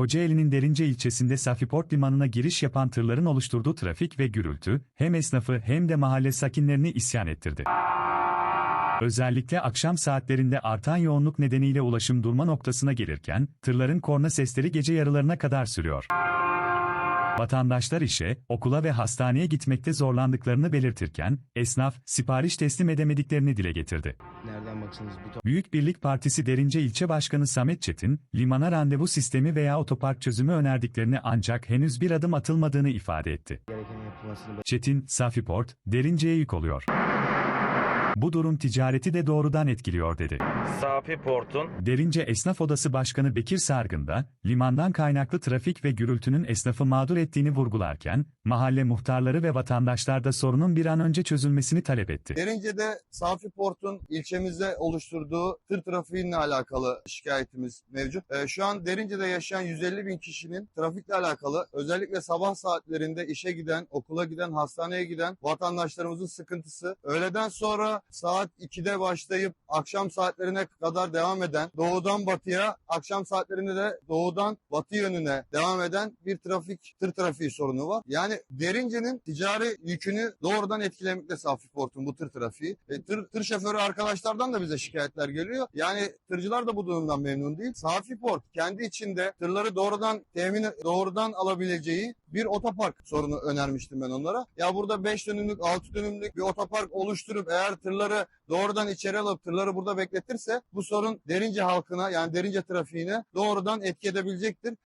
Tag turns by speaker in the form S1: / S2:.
S1: Kocaeli'nin Derince ilçesinde Safiport Limanı'na giriş yapan tırların oluşturduğu trafik ve gürültü, hem esnafı hem de mahalle sakinlerini isyan ettirdi. Özellikle akşam saatlerinde artan yoğunluk nedeniyle ulaşım durma noktasına gelirken, tırların korna sesleri gece yarılarına kadar sürüyor. Vatandaşlar işe, okula ve hastaneye gitmekte zorlandıklarını belirtirken, esnaf, sipariş teslim edemediklerini dile getirdi.
S2: Nereden baksanız ton
S1: Büyük Birlik Partisi Derince İlçe Başkanı Samet Çetin, limana randevu sistemi veya otopark çözümü önerdiklerini ancak henüz bir adım atılmadığını ifade etti. Çetin, Safiport, Derince'ye yük oluyor. Bu durum ticareti de doğrudan etkiliyor dedi.
S3: Safi Port'un
S1: Derince Esnaf Odası Başkanı Bekir Sargın da, limandan kaynaklı trafik ve gürültünün esnafı mağdur ettiğini vurgularken, mahalle muhtarları ve vatandaşlar da sorunun bir an önce çözülmesini talep etti.
S4: Derince'de Safi Port'un ilçemizde oluşturduğu tır trafiğinle alakalı şikayetimiz mevcut. Ee, şu an Derince'de yaşayan 150 bin kişinin trafikle alakalı özellikle sabah saatlerinde işe giden, okula giden, hastaneye giden vatandaşlarımızın sıkıntısı. Öğleden sonra saat 2'de başlayıp akşam saatlerine kadar devam eden, doğudan batıya, akşam saatlerinde de doğudan batı yönüne devam eden bir trafik, tır trafiği sorunu var. Yani Derince'nin ticari yükünü doğrudan etkilemekte Safi Port'un bu tır trafiği. E, tır, tır şoförü arkadaşlardan da bize şikayetler geliyor. Yani tırcılar da bu durumdan memnun değil. Safi Port kendi içinde tırları doğrudan temin doğrudan alabileceği bir otopark sorunu önermiştim ben onlara. Ya burada 5 dönümlük, 6 dönümlük bir otopark oluşturup eğer tırları doğrudan içeri alıp tırları burada bekletirse bu sorun derince halkına yani derince trafiğine doğrudan etki edebilecektir.